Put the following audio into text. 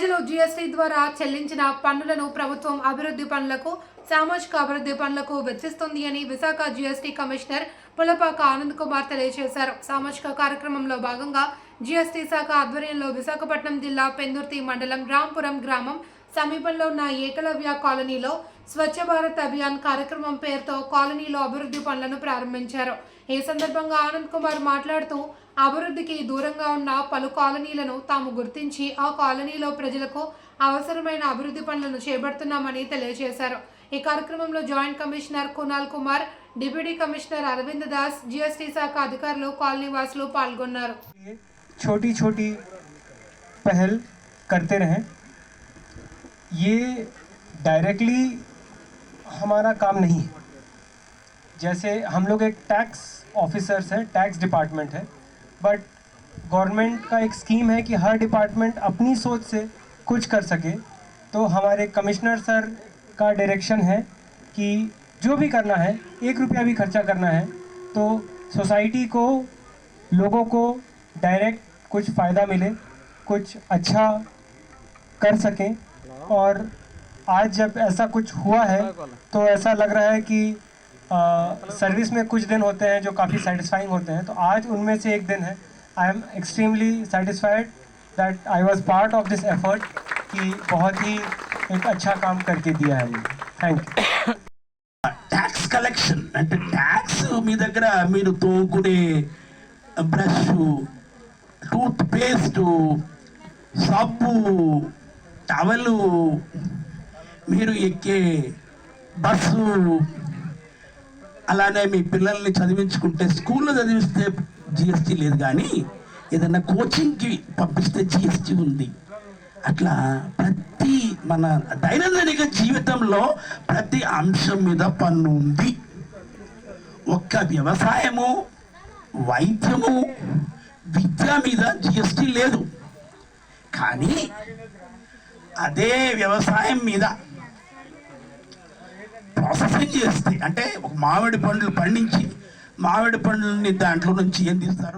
ప్రజలు జీఎస్టీ ద్వారా చెల్లించిన పన్నులను ప్రభుత్వం అభివృద్ధి పనులకు సామాజిక అభివృద్ధి పనులకు వెచ్చిస్తుంది అని విశాఖ జీఎస్టీ కమిషనర్ పులపాక ఆనంద్ కుమార్ తెలియజేశారు. సామాజిక కార్యక్రమంలో భాగంగా జీఎస్టీ శాఖ ఆధ్వర్యంలో విశాఖపట్నం జిల్లా పెందుర్తి మండలం రాంపురం గ్రామం సమీపంలో ఉన్న ఏకలవ్య కాలనీలో స్వచ్ఛ భారత్ అభియాన్ కార్యక్రమం పేరుతో కాలనీలో అభివృద్ధి పనులను ప్రారంభించారు ఈ సందర్భంగా ఆనంద్ కుమార్ మాట్లాడుతూ అభివృద్ధికి దూరంగా ఉన్న పలు కాలనీలను తాము గుర్తించి ఆ కాలనీలో ప్రజలకు అవసరమైన అభివృద్ధి పనులను చేపడుతున్నామని తెలియజేశారు ఈ కార్యక్రమంలో joint commissioner Kunal Kumar deputy commissioner Arvind Das GST శాఖ అధికారులు కాలనీ వాసులు పాల్గొన్నారు छोटी छोटी पहल करते रहें ये डायरेक्टली हमारा काम नहीं है। जैसे हम लोग एक टैक्स ऑफिसर्स हैं टैक्स डिपार्टमेंट है बट गवर्नमेंट का एक स्कीम है कि हर डिपार्टमेंट अपनी सोच से कुछ कर सके। तो हमारे कमिश्नर सर का डायरेक्शन है कि जो भी करना है, एक रुपया भी खर्चा करना है तो सोसाइटी को, लोगों को डायरेक्ट कुछ फ़ायदा मिले, कुछ अच्छा कर सकें। और आज जब ऐसा कुछ हुआ है तो ऐसा लग रहा है कि आ, सर्विस में कुछ दिन होते हैं जो काफ़ी सेटिस्फाइंग होते हैं तो आज उनमें से एक दिन है I am extremely satisfied that I was part of this effort कि बहुत ही एक अच्छा काम करके दिया है थैंक यू ట్యాక్స్ కలెక్షన్ అంటే ట్యాక్స్ మీ దగ్గర మీరు తోముకునే బ్రష్ టూత్ పేస్ట్ సబ్బు టవలు మీరు ఎక్కే బస్సు అలానే మీ పిల్లల్ని చదివించుకుంటే స్కూల్లో చదివిస్తే జిఎస్టీ లేదు కానీ ఏదైనా కోచింగ్కి పంపిస్తే జిఎస్టీ ఉంది. అట్లా ప్రతి మన దైనందిక జీవితంలో ప్రతి అంశం మీద పన్ను ఉంది. ఒక్క వ్యవసాయము వైద్యము విద్య మీద జిఎస్టీ లేదు. కానీ అదే వ్యవసాయం మీద ప్రాసెసింగ్ చేస్తే అంటే ఒక మామిడి పండ్లు పండించి మామిడి పండ్లని దాంట్లో నుంచి ఏం తీస్తారు?